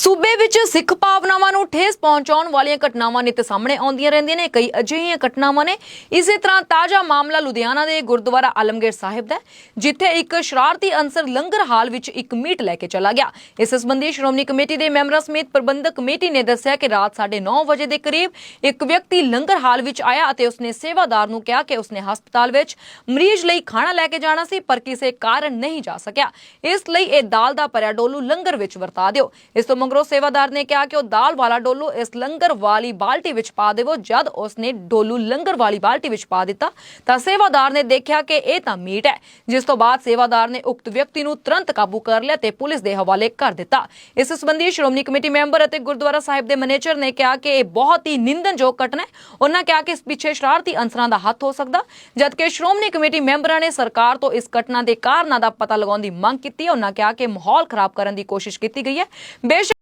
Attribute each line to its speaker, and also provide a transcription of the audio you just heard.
Speaker 1: ਸੂਬੇ ਵਿੱਚ ਸਿੱਖ ਭਾਵਨਾਵਾਂ ਨੂੰ ਠੇਸ ਪਹੁੰਚਾਉਣ ਵਾਲੀਆਂ ਘਟਨਾਵਾਂ ਨਿਤ ਸਾਹਮਣੇ ਆਉਂਦੀਆਂ ਰਹਿੰਦੀਆਂ ਨੇ। ਕਈ ਅਜਿਹੀਆਂ ਘਟਨਾਵਾਂ ਨੇ। ਇਸੇ ਤਰ੍ਹਾਂ ਤਾਜ਼ਾ ਮਾਮਲਾ ਲੁਧਿਆਣਾ ਦੇ ਗੁਰਦੁਆਰਾ ਆਲਮਗੀਰ ਸਾਹਿਬ ਦਾ ਜਿੱਥੇ ਇੱਕ ਸ਼ਰਾਰਤੀ ਅਨਸਰ ਲੰਗਰ ਹਾਲ ਵਿੱਚ ਇੱਕ ਮੀਟ ਲੈ ਕੇ ਚਲਾ ਗਿਆ। ਇਸ ਸੰਬੰਧੀ ਸ਼੍ਰੋਮਣੀ ਕਮੇਟੀ ਦੇ ਮੈਂਬਰਾਂ ਸਮੇਤ ਪ੍ਰਬੰਧਕ ਕਮੇਟੀ ਨੇ ਦੱਸਿਆ ਕਿ ਰਾਤ 9:30 ਵਜੇ ਦੇ ਕਰੀਬ ਇੱਕ ਵਿਅਕਤੀ ਲੰਗਰ ਹਾਲ ਵਿੱਚ ਆਇਆ ਅਤੇ ਉਸਨੇ ਸੇਵਾਦਾਰ ਨੂੰ ਕਿਹਾ ਕਿ ਉਸਨੇ ਹਸਪਤਾਲ ਵਿੱਚ ਮਰੀਜ਼ ਲਈ ਖਾਣਾ ਲੈ ਕੇ ਜਾਣਾ ਸੀ, ਪਰ ਕਿਸੇ ਕਾਰਨ ਨਹੀਂ ਜਾ ਸਕਿਆ। ਇਸ ਲਈ ਇਹ ਦਾਲ ਦਾ ਭਰਿਆ ਲੰਗਰ ਵਿੱਚ ਵਰਤਾ ਦਿਓ। ਇਸ ਤੋਂ ਮਗਰੋਂ ਸੇਵਾਦਾਰ ਨੇ ਕਿਹਾ ਕਿ ਉਹ ਦਾਲ ਵਾਲਾ ਡੋਲੂ ਇਸ ਲੰਗਰ ਵਾਲੀ ਬਾਲਟੀ ਵਿੱਚ ਪਾ ਦੇਵੋ। ਜਦ ਉਸਨੇ ਡੋਲੂ ਲੰਗਰ ਵਾਲੀ ਬਾਲਟੀ ਵਿੱਚ ਪਾ ਦਿੱਤਾ, ਤਾਂ ਸੇਵਾਦਾਰ ਨੇ ਦੇਖਿਆ ਕਿ ਇਹ ਤਾਂ ਮੀਟ ਹੈ। ਜਿਸ ਤੋਂ ਬਾਅਦ ਸੇਵਾਦਾਰ ਨੇ ਉਕਤ ਵਿਅਕਤੀ ਨੂੰ ਤੁਰੰਤ ਕਾਬੂ ਕਰ ਲਿਆ ਤੇ ਪੁਲਿਸ ਦੇ ਹਵਾਲੇ ਕਰ ਦਿੱਤਾ। ਇਸ ਸੰਬੰਧੀ ਸ਼੍ਰੋਮਣੀ ਕਮੇਟੀ ਮੈਂਬਰ ਅਤੇ ਗੁਰਦੁਆਰਾ ਸਾਹਿਬ ਦੇ ਮੈਨੇਜਰ ਨੇ ਕਿਹਾ ਕਿ ਇਹ ਬਹੁਤ ਹੀ ਨਿੰਦਨਯੋਗ ਘਟਨਾ ਹੈ। ਉਹਨਾਂ ਕਿਹਾ ਕਿ ਇਸ ਪਿੱਛੇ ਸ਼ਰਾਰਤੀ ਅਨਸਰਾਂ ਦਾ ਹੱਥ ਹੋ ਸਕਦਾ, ਜਦਕਿ ਸ਼੍ਰੋਮਣੀ ਕਮੇਟੀ ਮੈਂਬਰਾਂ ਨੇ ਸਰਕਾਰ ਤੋਂ ਇਸ ਘਟਨਾ ਦੇ ਕਾਰਨਾਂ ਦਾ ਪਤਾ ਲਗਾਉਣ ਦੀ ਮੰਗ ਕੀਤੀ ਹੈ। ਉਹਨਾਂ ਕਿਹਾ ਕਿ ਮਾਹੌਲ ਖਰਾਬ ਕਰਨ ਦੀ ਕੋਸ਼ਿਸ਼ ਕੀਤੀ ਗਈ ਹੈ। ਬੇਸ਼ੱਕ